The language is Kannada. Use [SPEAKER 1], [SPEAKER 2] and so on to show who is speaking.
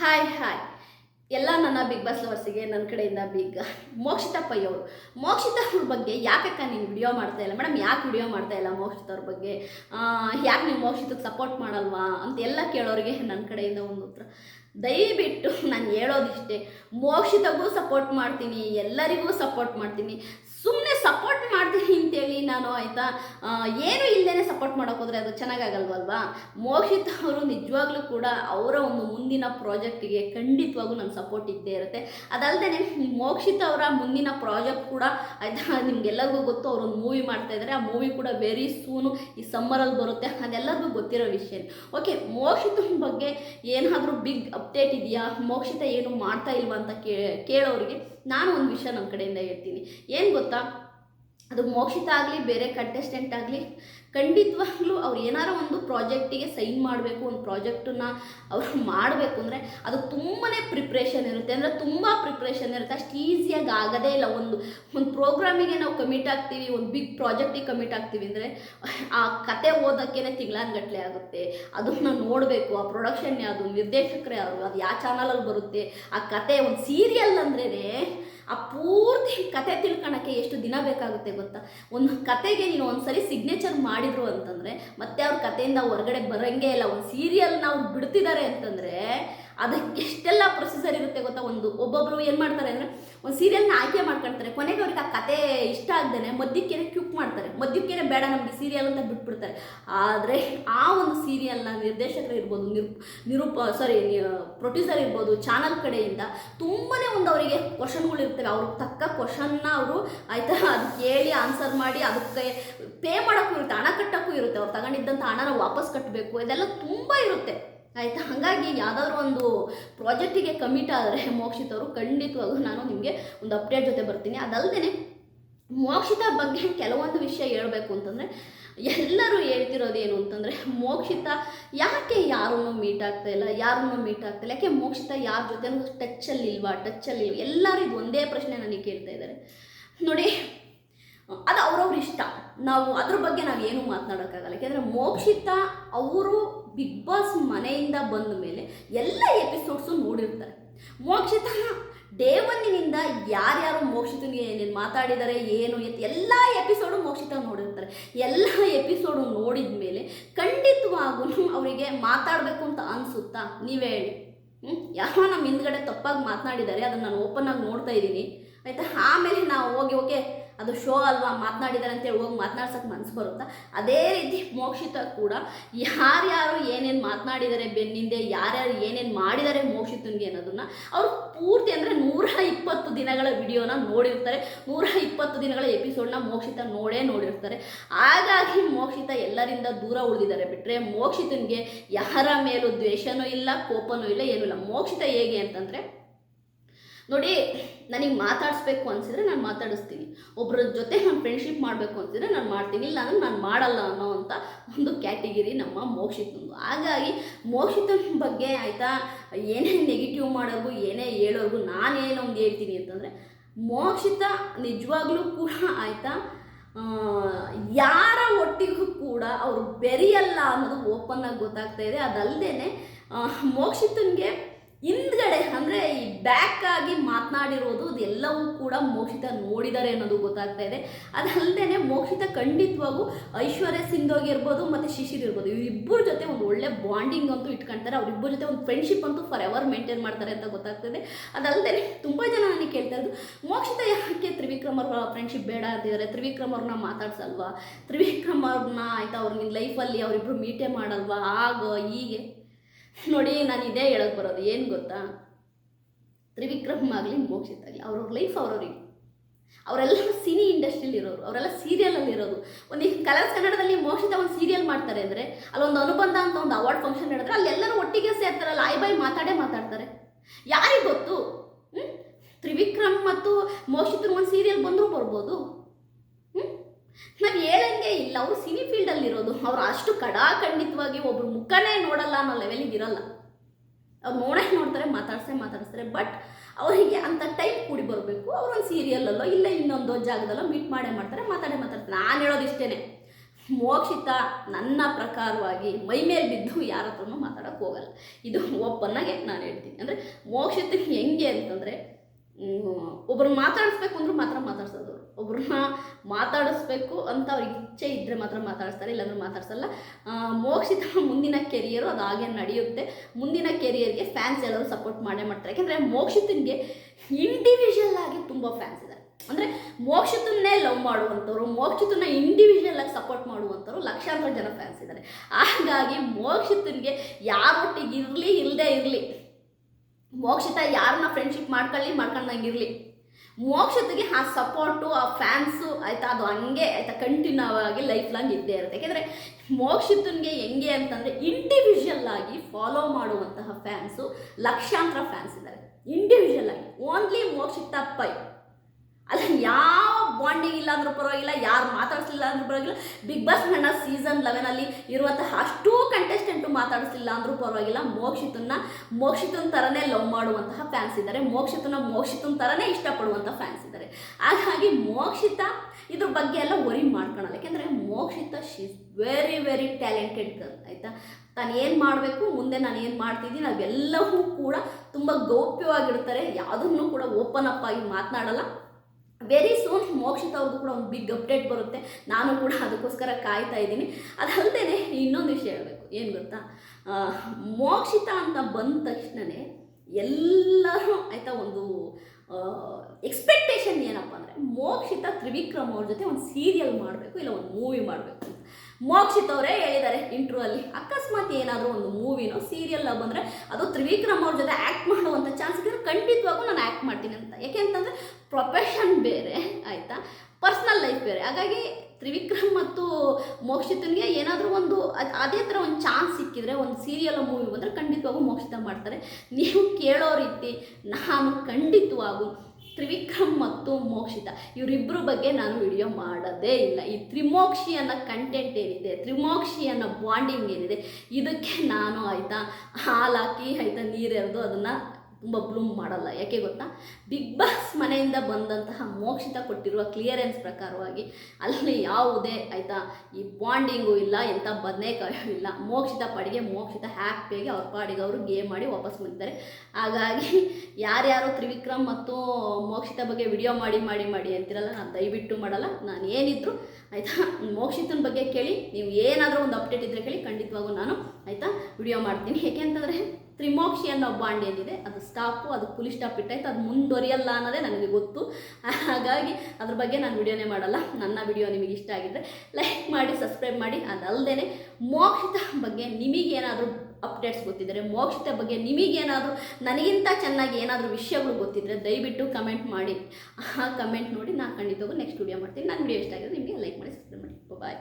[SPEAKER 1] Hi hi. ಎಲ್ಲ ನನ್ನ ಬಿಗ್ ಬಾಸ್ ಲವರ್ಸಿಗೆ ನನ್ನ ಕಡೆಯಿಂದ ಬಿಗ್ ಮೋಕ್ಷಿತ ಪೈ ಅವರು ಮೋಕ್ಷಿತ ಬಗ್ಗೆ ಯಾಕಕ್ಕ ನೀವು ವಿಡಿಯೋ ಮಾಡ್ತಾ ಇಲ್ಲ? ಮೇಡಮ್ ಯಾಕೆ ವಿಡಿಯೋ ಮಾಡ್ತಾ ಇಲ್ಲ ಮೋಕ್ಷಿತ ಅವ್ರ ಬಗ್ಗೆ ಯಾಕೆ ನೀವು ಮೋಕ್ಷಿತಕ್ಕೆ ಸಪೋರ್ಟ್ ಮಾಡಲ್ವಾ ಅಂತ ಎಲ್ಲ ಕೇಳೋರಿಗೆ ನನ್ನ ಕಡೆಯಿಂದ ಒಂದು ಉತ್ತರ. ದಯವಿಟ್ಟು ನಾನು ಹೇಳೋದಿಷ್ಟೇ, ಮೋಕ್ಷಿತಗೂ ಸಪೋರ್ಟ್ ಮಾಡ್ತೀನಿ, ಎಲ್ಲರಿಗೂ ಸಪೋರ್ಟ್ ಮಾಡ್ತೀನಿ. ಸುಮ್ಮನೆ ಮಾಡ್ತೀನಿ ಅಂತೇಳಿ ನಾನು ಆಯಿತಾ ಏನು ಇಲ್ಲದೇ ಸಪೋರ್ಟ್ ಮಾಡೋಕ್ಕೋದ್ರೆ ಅದು ಚೆನ್ನಾಗಾಗಲ್ವಲ್ವಾ ಮೋಹಿತ್ ಅವರು ನಿಜವಾಗ್ಲೂ ಕೂಡ ಅವರ ಒಂದು ಮುಂದಿನ ಪ್ರಾಜೆಕ್ಟಿಗೆ ಖಂಡಿತವಾಗೂ ನನ್ನ ಸಪೋರ್ಟ್ ಇದ್ದೇ ಇರುತ್ತೆ. ಅದಲ್ಲದೆ ಮೋಕ್ಷಿತ್ ಅವರ ಮುಂದಿನ ಪ್ರಾಜೆಕ್ಟ್ ಕೂಡ ಆಯಿತಾ, ನಿಮ್ಗೆಲ್ಲರಿಗೂ ಗೊತ್ತು ಅವರು ಒಂದು ಮೂವಿ ಮಾಡ್ತಾ ಇದ್ದಾರೆ ಆ ಮೂವಿ ಕೂಡ ವೆರಿ ಸೂನು ಈ ಸಮ್ಮರಲ್ಲಿ ಬರುತ್ತೆ. ಅದೆಲ್ಲರಿಗೂ ಗೊತ್ತಿರೋ ವಿಷಯ ಓಕೆ ಮೋಕ್ಷಿತ್ ಬಗ್ಗೆ ಏನಾದರೂ ಬಿಗ್ ಅಪ್ಡೇಟ್ ಇದೆಯಾ? ಮೋಕ್ಷಿತ ಏನು ಮಾಡ್ತಾ ಇಲ್ವಾ ಅಂತ ಕೇಳೋರಿಗೆ ನಾನು ಒಂದು ವಿಷಯ ನಮ್ಮ ಕಡೆಯಿಂದ ಹೇಳ್ತೀನಿ. ಏನು ಗೊತ್ತಾ? ಅದು ಮೋಕ್ಷಿತ ಆಗಲಿ ಬೇರೆ ಕಂಟೆಸ್ಟೆಂಟ್ ಆಗಲಿ ಖಂಡಿತವಾಗ್ಲೂ ಅವ್ರು ಏನಾರೋ ಒಂದು ಪ್ರಾಜೆಕ್ಟಿಗೆ ಸೈನ್ ಮಾಡಬೇಕು, ಒಂದು ಪ್ರಾಜೆಕ್ಟನ್ನು ಅವ್ರು ಮಾಡಬೇಕು ಅಂದರೆ ಅದು ತುಂಬಾ ಪ್ರಿಪ್ರೇಷನ್ ಇರುತ್ತೆ. ಅಂದರೆ ತುಂಬ ಪ್ರಿಪ್ರೇಷನ್ ಇರುತ್ತೆ. ಅಷ್ಟು ಈಸಿಯಾಗಿ ಆಗೋದೇ ಇಲ್ಲ. ಒಂದು ಒಂದು ಪ್ರೋಗ್ರಾಮಿಗೆ ನಾವು ಕಮಿಟ್ ಆಗ್ತೀವಿ, ಒಂದು ಬಿಗ್ ಪ್ರಾಜೆಕ್ಟಿಗೆ ಕಮಿಟ್ ಆಗ್ತೀವಿ ಅಂದರೆ ಆ ಕತೆ ಓದೋಕ್ಕೇ ತಿಂಗಳಾನ್ಗಟ್ಲೆ ಆಗುತ್ತೆ. ಅದನ್ನ ನೋಡಬೇಕು. ಆ ಪ್ರೊಡಕ್ಷನ್ ಯಾವುದು, ನಿರ್ದೇಶಕರು ಯಾರು, ಅದು ಯಾವ ಚಾನಲಲ್ಲಿ ಬರುತ್ತೆ, ಆ ಕತೆ, ಒಂದು ಸೀರಿಯಲ್ ಅಂದ್ರೇ ಆ ಪೂರ್ತಿ ಕತೆ ತಿಳ್ಕೊಳಕ್ಕೆ ಎಷ್ಟು ದಿನ ಬೇಕಾಗುತ್ತೆ ಗೊತ್ತಾ? ಒಂದು ಕತೆಗೆ ನೀನು ಒಂದ್ಸರಿ ಸಿಗ್ನೇಚರ್ ಮಾಡಿದ್ರು ಅಂತಂದರೆ ಮತ್ತೆ ಅವ್ರ ಕಥೆಯಿಂದ ಹೊರಗಡೆ ಬರೋಂಗೆ ಇಲ್ಲ. ಒಂದು ಸೀರಿಯಲ್ನ ಅವ್ರು ಬಿಡ್ತಿದ್ದಾರೆ ಅಂತಂದರೆ ಅದಕ್ಕೆ ಎಷ್ಟೆಲ್ಲ ಪ್ರೊಸೆಸರ್ ಇರುತ್ತೆ ಗೊತ್ತಾ? ಒಂದು ಒಬ್ಬೊಬ್ಬರು ಏನು ಮಾಡ್ತಾರೆ ಅಂದರೆ ಒಂದು ಸೀರಿಯಲ್ನ ಆಯ್ಕೆ ಮಾಡ್ಕೊಳ್ತಾರೆ ಕೊನೆಗೆ ಅವ್ರಿಗೆ ಆ ಕತೆ ಇಷ್ಟ ಆಗ್ದೇನೆ ಮದ್ಯಕ್ಕೇನೆ ಕ್ಯೂಕ್ ಮಾಡ್ತಾರೆ. ಮದ್ಯಕ್ಕೇನೆ ಬೇಡ ನಮಗೆ ಸೀರಿಯಲ್ ಅಂತ ಬಿಟ್ಬಿಡ್ತಾರೆ. ಆದರೆ ಆ ಒಂದು ಸೀರಿಯಲ್ನ ನಿರ್ದೇಶಕರು ಇರ್ಬೋದು, ನಿರ್, ನಿರೂಪ ಸಾರಿ ಪ್ರೊಡ್ಯೂಸರ್ ಇರ್ಬೋದು ಚಾನಲ್ ಕಡೆಯಿಂದ ತುಂಬಾ ಒಂದು ಅವರಿಗೆ ಕ್ವಶನ್ಗಳು ಇರ್ತವೆ. ಅವ್ರಿಗೆ ತಕ್ಕ ಕ್ವಶನ್ನ ಅವರು ಆಯಿತಾ? ಅದು ಕೇಳಿ ಆನ್ಸರ್ ಮಾಡಿ ಅದಕ್ಕೆ ಪೇ ಮಾಡೋಕ್ಕೂ ಇರುತ್ತೆ, ಹಣ ಕಟ್ಟೋಕ್ಕೂ ಇರುತ್ತೆ. ಅವ್ರು ತಗೊಂಡಿದ್ದಂಥ ಹಣನ ವಾಪಸ್ ಕಟ್ಟಬೇಕು. ಇದೆಲ್ಲ ತುಂಬ ಇರುತ್ತೆ. ಆಯಿತಾ? ಹಾಗಾಗಿ ಯಾವುದಾದ್ರೂ ಒಂದು ಪ್ರಾಜೆಕ್ಟಿಗೆ ಕಮಿಟ್ ಆದರೆ ಮೋಕ್ಷಿತವರು ಖಂಡಿತವಾಗೂ ನಾನು ನಿಮಗೆ ಒಂದು ಅಪ್ಡೇಟ್ ಜೊತೆ ಬರ್ತೀನಿ. ಅದಲ್ಲದೆ ಮೋಕ್ಷಿತ ಬಗ್ಗೆ ಕೆಲವೊಂದು ವಿಷಯ ಹೇಳಬೇಕು ಅಂತಂದರೆ, ಎಲ್ಲರೂ ಹೇಳ್ತಿರೋದು ಏನು ಅಂತಂದರೆ, ಮೋಕ್ಷಿತ ಯಾಕೆ ಯಾರನ್ನೂ ಮೀಟ್ ಆಗ್ತಾ ಇಲ್ಲ, ಯಾರನ್ನೂ ಮೀಟ್ ಆಗ್ತಾ ಇಲ್ಲ? ಯಾಕೆ ಮೋಕ್ಷಿತ ಯಾರ ಜೊತೆ ಟಚ್ಚಲ್ಲಿ ಇಲ್ವಾ? ಟಚ್ಚಲ್ಲಿ ಇಲ್ವಾ? ಎಲ್ಲರೂ ಇದು ಒಂದೇ ಪ್ರಶ್ನೆ ನನಗೆ ಕೇಳ್ತಾ ಇದ್ದಾರೆ. ನೋಡಿ ಅದು ಅವ್ರವ್ರ ಇಷ್ಟ. ನಾವು ಅದ್ರ ಬಗ್ಗೆ ನಾವು ಏನು ಮಾತನಾಡೋಕ್ಕಾಗಲ್ಲ. ಯಾಕೆಂದರೆ ಮೋಕ್ಷಿತ ಅವರು ಬಿಗ್ ಬಾಸ್ ಮನೆಯಿಂದ ಬಂದ ಮೇಲೆ ಎಲ್ಲ ಎಪಿಸೋಡ್ಸು ನೋಡಿರ್ತಾರೆ. ಮೋಕ್ಷಿತ ಡೇ ಒನ್ನಿನಿಂದ ಯಾರ್ಯಾರು ಮೋಕ್ಷಿತನಿಗೆ ಏನೇನು ಮಾತಾಡಿದ್ದಾರೆ ಏನು ಎತ್ ಎಲ್ಲ ಎಪಿಸೋಡು ಮೋಕ್ಷಿತ ನೋಡಿರ್ತಾರೆ. ಎಲ್ಲ ಎಪಿಸೋಡು ನೋಡಿದ ಮೇಲೆ ಖಂಡಿತವಾಗೂ ಅವರಿಗೆ ಮಾತಾಡಬೇಕು ಅಂತ ಅನಿಸುತ್ತಾ? ನೀವೇ ಹೇಳಿ. ಹ್ಞೂ ಯಾರೋ ನಮ್ಮ ಹಿಂದ್ಗಡೆ ತಪ್ಪಾಗಿ ಮಾತನಾಡಿದ್ದಾರೆ ಅದನ್ನು ನಾನು ಓಪನ್ ಆಗಿ ನೋಡ್ತಾ ಇದ್ದೀನಿ. ಆಯಿತಾ? ಆಮೇಲೆ ನಾವು ಹೋಗಿ, ಓಕೆ ಅದು ಶೋ ಅಲ್ವಾ? ಮಾತನಾಡಿದ್ದಾರೆ ಅಂತೇಳಿ ಹೋಗಿ ಮಾತನಾಡ್ಸೋಕೆ ಮನಸ್ಸು ಬರುತ್ತಾ? ಅದೇ ರೀತಿ ಮೋಕ್ಷಿತ ಕೂಡ ಯಾರ್ಯಾರು ಏನೇನು ಮಾತನಾಡಿದ್ದಾರೆ ಬೆನ್ನಿಂದೆ, ಯಾರ್ಯಾರು ಏನೇನು ಮಾಡಿದ್ದಾರೆ ಮೋಕ್ಷಿತನಿಗೆ ಅನ್ನೋದನ್ನ ಅವರು ಪೂರ್ತಿ ಅಂದರೆ ನೂರ ಇಪ್ಪತ್ತು ದಿನಗಳ ವಿಡಿಯೋನ ನೋಡಿರ್ತಾರೆ. ನೂರ ಇಪ್ಪತ್ತು ದಿನಗಳ ಎಪಿಸೋಡ್ನ ಮೋಕ್ಷಿತ ನೋಡೇ ನೋಡಿರ್ತಾರೆ. ಹಾಗಾಗಿ ಮೋಕ್ಷಿತ ಎಲ್ಲರಿಂದ ದೂರ ಉಳಿದಿದ್ದಾರೆ ಬಿಟ್ಟರೆ ಮೋಕ್ಷಿತನಿಗೆ ಯಾರ ಮೇಲೂ ದ್ವೇಷನೂ ಇಲ್ಲ, ಕೋಪನೂ ಇಲ್ಲ, ಏನೂ ಇಲ್ಲ. ಮೋಕ್ಷಿತ ಹೇಗೆ ಅಂತಂದರೆ ನೋಡಿ, ನನಗೆ ಮಾತಾಡಿಸ್ಬೇಕು ಅನಿಸಿದ್ರೆ ನಾನು ಮಾತಾಡಿಸ್ತೀನಿ. ಒಬ್ಬರ ಜೊತೆ ನಾನು ಫ್ರೆಂಡ್ಶಿಪ್ ಮಾಡಬೇಕು ಅನಿಸಿದ್ರೆ ನಾನು ಮಾಡ್ತೀನಿ. ಇಲ್ಲ ಅಂದ್ರೆ ನಾನು ಮಾಡಲ್ಲ ಅನ್ನೋ ಅಂತ ಒಂದು ಕ್ಯಾಟಗಿರಿ ನಮ್ಮ ಮೋಕ್ಷಿತಂದು ಹಾಗಾಗಿ ಮೋಕ್ಷಿತನ ಬಗ್ಗೆ ಆಯಿತಾ, ಏನೇ ನೆಗೆಟಿವ್ ಮಾಡೋರ್ಗು, ಏನೇ ಹೇಳೋರ್ಗು ನಾನೇನು ಒಂದು ಹೇಳ್ತೀನಿ ಅಂತಂದರೆ, ಮೋಕ್ಷಿತ ನಿಜವಾಗ್ಲೂ ಕೂಡ ಆಯಿತಾ ಯಾರ ಒಟ್ಟಿಗೂ ಕೂಡ ಅವರು ಬೆರೆಯಲ್ಲ ಅನ್ನೋದು ಓಪನ್ ಆಗಿ ಗೊತ್ತಾಗ್ತಾ ಇದೆ. ಅದಲ್ಲದೆ ಮೋಕ್ಷಿತನಿಗೆ ಹಿಂದ್ಗಡೆ ಅಂದರೆ ಈ ಬ್ಯಾಕ್ ಆಗಿ ಮಾತನಾಡಿರೋದು ಅದೆಲ್ಲವೂ ಕೂಡ ಮೋಕ್ಷಿತ ನೋಡಿದ್ದಾರೆ ಅನ್ನೋದು ಗೊತ್ತಾಗ್ತಾ ಇದೆ. ಅದಲ್ಲದೆ ಮೋಕ್ಷಿತ ಖಂಡಿತವಾಗೂ ಐಶ್ವರ್ಯ ಸಿಂಧೋಗಿ ಇರ್ಬೋದು ಮತ್ತು ಶಿಶಿರ್ ಇರ್ಬೋದು. ಇವ್ರಿಬ್ಬರ ಜೊತೆ ಒಂದು ಒಳ್ಳೆ ಬಾಂಡಿಂಗ್ ಅಂತೂ ಇಟ್ಕೊಳ್ತಾರೆ ಅವರಿಬ್ಬರ ಜೊತೆ ಒಂದು ಫ್ರೆಂಡ್ಶಿಪ್ ಅಂತೂ ಫಾರ್ ಎವರ್ ಮೇಂಟೈನ್ ಮಾಡ್ತಾರೆ ಅಂತ ಗೊತ್ತಾಗ್ತದೆ ಅದಲ್ಲದೆ ತುಂಬ ಜನ ನನಗೆ ಕೇಳ್ತಾ ಇರೋದು, ಮೋಕ್ಷಿತ ಯಾಕೆ ತ್ರಿವಿಕ್ರಮ್ ಅವ್ರ ಫ್ರೆಂಡ್ಶಿಪ್ ಬೇಡ ಅಂತಿದ್ದಾರೆ ತ್ರಿವಿಕ್ರಮ್ ಅವ್ರನ್ನ ಮಾತಾಡ್ಸಲ್ವಾ? ತ್ರಿವಿಕ್ರಮ್ ಅವ್ರನ್ನ ಆಯಿತಾ, ಅವ್ರ ನಿನ್ನ ಲೈಫಲ್ಲಿ ಅವರಿಬ್ಬರು ಮೀಟೇ ಮಾಡಲ್ವಾ? ಆಗ ಹೀಗೆ. ನೋಡಿ, ನಾನು ಇದೇ ಹೇಳೋಕೆ ಬರೋದು, ಏನು ಗೊತ್ತಾ? ತ್ರಿವಿಕ್ರಮ್ ಆಗಲಿ ಮೋಕ್ಷಿತ್ ಆಗಲಿ, ಅವ್ರವ್ರ ಲೈಫ್ ಅವ್ರವ್ರಿಗೆ. ಅವರೆಲ್ಲ ಸಿನಿ ಇಂಡಸ್ಟ್ರಿಯಲ್ಲಿ ಇರೋರು, ಅವರೆಲ್ಲ ಸೀರಿಯಲಲ್ಲಿ ಇರೋದು. ಒಂದು ಕಲರ್ಸ್ ಕನ್ನಡದಲ್ಲಿ ಮೋಕ್ಷಿತ ಒಂದು ಸೀರಿಯಲ್ ಮಾಡ್ತಾರೆ ಅಂದರೆ, ಅಲ್ಲೊಂದು ಅನುಬಂಧ ಅಂತ ಒಂದು ಅವಾರ್ಡ್ ಫಂಕ್ಷನ್ ನಡೆದ್ರೆ ಅಲ್ಲೆಲ್ಲರೂ ಒಟ್ಟಿಗೆ ಸೇರ್ತಾರಲ್ಲ ಆಯ್ ಬಾಯ್ ಮಾತಾಡೇ ಮಾತಾಡ್ತಾರೆ. ಯಾರಿಗೆ ಗೊತ್ತು? ತ್ರಿವಿಕ್ರಮ್ ಮತ್ತು ಮೋಕ್ಷಿತ್ರ ಒಂದು ಸೀರಿಯಲ್ ಬಂದರೂ ಬರ್ಬೋದು. ಇಲ್ಲ, ಅವರು ಸಿನಿ ಫೀಲ್ಡಲ್ಲಿ ಇರೋದು. ಅವ್ರು ಅಷ್ಟು ಕಡಾಖಂಡಿತವಾಗಿ ಒಬ್ರು ಮುಖನೇ ನೋಡಲ್ಲ ಅನ್ನೋ ಲೆವೆಲಿಗೆ ಇರಲ್ಲ. ಅವ್ರು ನೋಡೇ ನೋಡ್ತಾರೆ, ಮಾತಾಡ್ಸೇ ಮಾತಾಡಿಸ್ತಾರೆ. ಬಟ್ ಅವರಿಗೆ ಅಂಥ ಟೈಮ್ ಕೂಡಿ ಬರಬೇಕು. ಅವರೊಂದು ಸೀರಿಯಲಲ್ಲೋ ಇಲ್ಲ ಇನ್ನೊಂದು ಜಾಗದಲ್ಲೋ ಮೀಟ್ ಮಾಡೇ ಮಾಡ್ತಾರೆ, ಮಾತಾಡೇ ಮಾತಾಡ್ತಾರೆ. ನಾನು ಹೇಳೋದು ಇಷ್ಟೇ ಮೋಕ್ಷಿತ ನನ್ನ ಪ್ರಕಾರವಾಗಿ ಮೈ ಮೇಲೆ ಬಿದ್ದು ಯಾರ ಹತ್ರನೂ ಮಾತಾಡೋಕ್ಕೆ ಹೋಗಲ್ಲ. ಇದು ಒಪ್ಪನ್ನಾಗೆ ನಾನು ಹೇಳ್ತೀನಿ. ಅಂದರೆ ಮೋಕ್ಷಿತ ಹೆಂಗೆ ಅಂತಂದರೆ ಒಬ್ಬರು ಮಾತಾಡಿಸ್ಬೇಕು ಅಂದ್ರೂ ಮಾತ್ರ ಮಾತಾಡ್ಸೋದು. ಅವ್ರು. ಒಬ್ರನ್ನ ಮಾತಾಡಿಸ್ಬೇಕು ಅಂತ ಅವ್ರಿಗೆ ಇಚ್ಛೆ ಇದ್ದರೆ ಮಾತ್ರ ಮಾತಾಡಿಸ್ತಾರೆ, ಇಲ್ಲಾಂದ್ರೆ ಮಾತಾಡ್ಸಲ್ಲ. ಮೋಕ್ಷಿತ ಮುಂದಿನ ಕೆರಿಯರು ಅದು ಹಾಗೆ ನಡೆಯುತ್ತೆ. ಮುಂದಿನ ಕೆರಿಯರ್ಗೆ ಫ್ಯಾನ್ಸ್ ಎಲ್ಲರೂ ಸಪೋರ್ಟ್ ಮಾಡೇ ಮಾಡ್ತಾರೆ. ಯಾಕೆಂದರೆ ಮೋಕ್ಷಿತನಿಗೆ ಇಂಡಿವಿಜುವಲ್ ಆಗಿ ತುಂಬ ಫ್ಯಾನ್ಸ್ ಇದ್ದಾರೆ ಅಂದರೆ ಮೋಕ್ಷಿತನ್ನೇ ಲವ್ ಮಾಡುವಂಥವ್ರು ಮೋಕ್ಷಿತನ ಇಂಡಿವಿಜುವಲ್ ಆಗಿ ಸಪೋರ್ಟ್ ಮಾಡುವಂಥವ್ರು ಲಕ್ಷಾಂತರ ಜನ ಫ್ಯಾನ್ಸ್ ಇದ್ದಾರೆ ಹಾಗಾಗಿ ಮೋಕ್ಷಿತನಿಗೆ ಯಾರೊಟ್ಟಿಗೆ ಇರಲಿ ಇಲ್ಲದೆ ಇರಲಿ, ಮೋಕ್ಷಿತ ಯಾರನ್ನ ಫ್ರೆಂಡ್ಶಿಪ್ ಮಾಡ್ಕೊಳ್ಳಿ, ಮಾಡ್ಕೊಂಡಂಗೆ ಇರಲಿ. ಮೋಕ್ಷತೆಗೆ ಆ ಸಪೋರ್ಟು ಆ ಫ್ಯಾನ್ಸು ಆಯಿತಾ, ಅದು ಹಂಗೆ, ಆಯಿತಾ ಕಂಟಿನ್ಯೂ ಆಗಿ ಲೈಫ್ ಲಾಂಗ್ ಇದ್ದೇ ಇರುತ್ತೆ. ಯಾಕೆಂದರೆ ಮೋಕ್ಷಿತನ್ಗೆ ಹೆಂಗೆ ಅಂತಂದರೆ ಇಂಡಿವಿಜುವಲ್ ಆಗಿ ಫಾಲೋ ಮಾಡುವಂತಹ ಫ್ಯಾನ್ಸು ಲಕ್ಷಾಂತರ ಫ್ಯಾನ್ಸ್ ಇದ್ದಾರೆ. ಇಂಡಿವಿಜುವಲ್ ಆಗಿ. ಓನ್ಲಿ ಮೋಕ್ಷಿತ ಪೈ ಅಲ್ಲ ಯಾವ ಬಾಂಡಿಂಗ್ ಇಲ್ಲ ಅಂದ್ರೂ ಪರವಾಗಿಲ್ಲ, ಯಾರು ಮಾತಾಡಿಸ್ಲಿಲ್ಲ ಅಂದ್ರೂ ಪರವಾಗಿಲ್ಲ. ಬಿಗ್ ಬಾಸ್ ನನ್ನ ಸೀಸನ್ ಲೆವೆನಲ್ಲಿ ಇರುವಂತಹ ಅಷ್ಟೂ ಕಂಟೆಸ್ಟೆಂಟು ಮಾತಾಡಿಸ್ಲಿಲ್ಲ ಅಂದ್ರೂ ಪರವಾಗಿಲ್ಲ. ಮೋಕ್ಷಿತನ್ನ, ಮೋಕ್ಷಿತನ ಥರನೇ ಲವ್ ಮಾಡುವಂತಹ ಫ್ಯಾನ್ಸ್ ಇದ್ದಾರೆ. ಮೋಕ್ಷಿತನ ಮೋಕ್ಷಿತನ ಥರನೇ ಇಷ್ಟಪಡುವಂಥ ಫ್ಯಾನ್ಸ್ ಇದ್ದಾರೆ. ಹಾಗಾಗಿ ಮೋಕ್ಷಿತ ಇದ್ರ ಬಗ್ಗೆ ಎಲ್ಲ ವರಿ ಮಾಡ್ಕೊಳಲ್ಲ. ಯಾಕೆಂದರೆ Mokshita she's very very talented girl ಆಯಿತಾ? ತಾನು ಏನು ಮಾಡಬೇಕು, ಮುಂದೆ ನಾನು ಏನು ಮಾಡ್ತಿದ್ದೀನಿ ಅವೆಲ್ಲವೂ ಕೂಡ ತುಂಬ ಗೌಪ್ಯವಾಗಿರ್ತಾರೆ. ಯಾವುದನ್ನು ಕೂಡ ಓಪನ್ ಅಪ್ ಆಗಿ ಮಾತನಾಡಲ್ಲ. ವೆರಿ ಸೂನ್ ಮೋಕ್ಷಿತ ಅವ್ರದ್ದು ಕೂಡ ಒಂದು ಬಿಗ್ ಅಪ್ಡೇಟ್ ಬರುತ್ತೆ. ನಾನು ಕೂಡ ಅದಕ್ಕೋಸ್ಕರ ಕಾಯ್ತಾ ಇದ್ದೀನಿ. ಅದಲ್ಲದೆ ಇನ್ನೊಂದು ವಿಷಯ ಹೇಳಬೇಕು. ಏನು ಗೊತ್ತಾ? ಮೋಕ್ಷಿತ ಅಂತ ಬಂದ ತಕ್ಷಣವೇ ಎಲ್ಲರೂ ಆಯಿತಾ ಒಂದು ಎಕ್ಸ್ಪೆಕ್ಟೇಷನ್ ಏನಪ್ಪ ಅಂದರೆ ಮೋಕ್ಷಿತ ತ್ರಿವಿಕ್ರಮ್ ಅವ್ರ ಜೊತೆ ಒಂದು ಸೀರಿಯಲ್ ಮಾಡಬೇಕು, ಇಲ್ಲ ಒಂದು ಮೂವಿ ಮಾಡಬೇಕು. ಅಂತ ಮೋಕ್ಷಿತ್ ಅವರೇ ಹೇಳಿದ್ದಾರೆ ಇಂಟ್ರೂ ಅಲ್ಲಿ. ಅಕಸ್ಮಾತ್ ಏನಾದರೂ ಒಂದು ಮೂವಿನೋ ಸೀರಿಯಲ್ ಬಂದರೆ ಅದು ತ್ರಿವಿಕ್ರಮ್ ಅವ್ರ ಜೊತೆ ಆ್ಯಕ್ಟ್ ಮಾಡುವಂಥ ಚಾನ್ಸ್ ಇದ್ದರೆ ಖಂಡಿತವಾಗೂ ನಾನು ಆ್ಯಕ್ಟ್ ಮಾಡ್ತೀನಿ ಅಂತ. ಯಾಕೆ ಅಂತಂದರೆ ಪ್ರೊಫೆಷನ್ ಬೇರೆ, ಆಯಿತಾ? ಪರ್ಸ್ನಲ್ ಲೈಫ್ ಬೇರೆ. ಹಾಗಾಗಿ ತ್ರಿವಿಕ್ರಮ್ ಮತ್ತು ಮೋಕ್ಷಿತನಿಗೆ ಏನಾದರೂ ಒಂದು ಅದ್- ಥರ ಒಂದು ಚಾನ್ಸ್ ಸಿಕ್ಕಿದರೆ, ಒಂದು ಸೀರಿಯಲ್ ಮೂವಿ ಬಂದರೆ ಖಂಡಿತವಾಗೂ ಮೋಕ್ಷಿತ ಮಾಡ್ತಾರೆ. ನೀವು ಕೇಳೋ ರೀತಿ ನಾನು ಖಂಡಿತವಾಗೂ ತ್ರಿವಿಕ್ರಮ್ ಮತ್ತು ಮೋಕ್ಷಿತ. ಇವರಿಬ್ಬರ ಬಗ್ಗೆ ನಾನು ವಿಡಿಯೋ ಮಾಡೋದೇ ಇಲ್ಲ. ಈ ತ್ರಿಮೋಕ್ಷಿ ಅನ್ನೋ ಕಂಟೆಂಟ್ ಏನಿದೆ ತ್ರಿಮೋಕ್ಷಿ ಅನ್ನೋ ಬಾಂಡಿಂಗ್ ಏನಿದೆ, ಇದಕ್ಕೆ ನಾನು ಆಯಿತಾ ಹಾಲಾಕಿ ಆಯಿತಾ ನೀರೆರೆದು ಅದನ್ನು ತುಂಬ ಬ್ಲೂಮ್ ಮಾಡಲ್ಲ. ಯಾಕೆ ಗೊತ್ತಾ? ಬಿಗ್ ಬಾಸ್ ಮನೆಯಿಂದ ಬಂದಂತಹ ಮೋಕ್ಷಿತ ಕೊಟ್ಟಿರುವ ಕ್ಲಿಯರೆನ್ಸ್ ಪ್ರಕಾರವಾಗಿ ಅಲ್ಲಿ ಯಾವುದೇ ಆಯಿತಾ, ಈ ಬಾಂಡಿಂಗು ಇಲ್ಲ, ಎಂಥ ಬದನೇಕಾಯೂ ಇಲ್ಲ. ಮೋಕ್ಷಿತ ಪಾಡಿಗೆ ಮೋಕ್ಷಿತ ಹ್ಯಾಪಿಯಾಗಿ ಅವ್ರ ಪಾಡಿಗೆ ಅವರು ಗೇಮ್ ಮಾಡಿ ವಾಪಸ್ ಬಂದಿದ್ದಾರೆ. ಹಾಗಾಗಿ ಯಾರ್ಯಾರು ತ್ರಿವಿಕ್ರಮ್ ಮತ್ತು ಮೋಕ್ಷಿತ ಬಗ್ಗೆ ವಿಡಿಯೋ ಮಾಡಿ ಮಾಡಿ ಮಾಡಿ ಅಂತಿರಲ್ಲ, ನಾನು ದಯವಿಟ್ಟು ಮಾಡಲ್ಲ. ನಾನು ಏನಿದ್ರು ಆಯಿತಾ? ಮೋಕ್ಷಿತನ ಬಗ್ಗೆ ಕೇಳಿ, ನೀವು ಏನಾದರೂ ಒಂದು ಅಪ್ಡೇಟ್ ಇದ್ದರೆ ಕೇಳಿ, ಖಂಡಿತವಾಗೂ ನಾನು, ಆಯಿತಾ ವಿಡಿಯೋ ಮಾಡ್ತೀನಿ. ಯಾಕೆ ಅಂತಂದರೆ, ತ್ರಿಮೋಕ್ಷಿ ಅನ್ನೋ ಬಾಂಡ್ ಏನಿದೆ, ಅದು ಸ್ಟಾಪು ಅದು ಪುಲಿ ಸ್ಟಾಪ್ ಇಟ್ಟಾಯ್ತು ಅದು ಮುಂದುವರಿಯಲ್ಲ ಅನ್ನೋದೇ ನನಗೆ ಗೊತ್ತು. ಹಾಗಾಗಿ ಅದ್ರ ಬಗ್ಗೆ ನಾನು ವಿಡಿಯೋನೇ ಮಾಡಲ್ಲ. ನನ್ನ ವಿಡಿಯೋ ನಿಮಗೆ ಇಷ್ಟ ಆಗಿದ್ದರೆ ಲೈಕ್ ಮಾಡಿ ಸಬ್ಸ್ಕ್ರೈಬ್ ಮಾಡಿ. ಅದಲ್ಲದೆ ಮೋಕ್ಷಿತ ಬಗ್ಗೆ ನಿಮಗೇನಾದರೂ ಅಪ್ಡೇಟ್ಸ್ ಗೊತ್ತಿದ್ದರೆ ಮೋಕ್ಷದ ಬಗ್ಗೆ ನಿಮಗೇನಾದರೂ, ನನಗಿಂತ ಚೆನ್ನಾಗಿ ಏನಾದರೂ ವಿಷಯಗಳು ಗೊತ್ತಿದ್ದರೆ ದಯವಿಟ್ಟು ಕಮೆಂಟ್ ಮಾಡಿ. ಆ ಕಮೆಂಟ್ ನೋಡಿ ನಾನು ಖಂಡಿತವಾಗೂ ನೆಕ್ಸ್ಟ್ ವಿಡಿಯೋ ಮಾಡ್ತೀನಿ. ನನ್ನ ವಿಡಿಯೋ ಇಷ್ಟ ಆಗಿದ್ರೆ ನಿಮಗೆ ಲೈಕ್ ಮಾಡಿ ಸಬ್ಸ್ಕ್ರೈಬ್ ಮಾಡಿ. ಬಾಯ್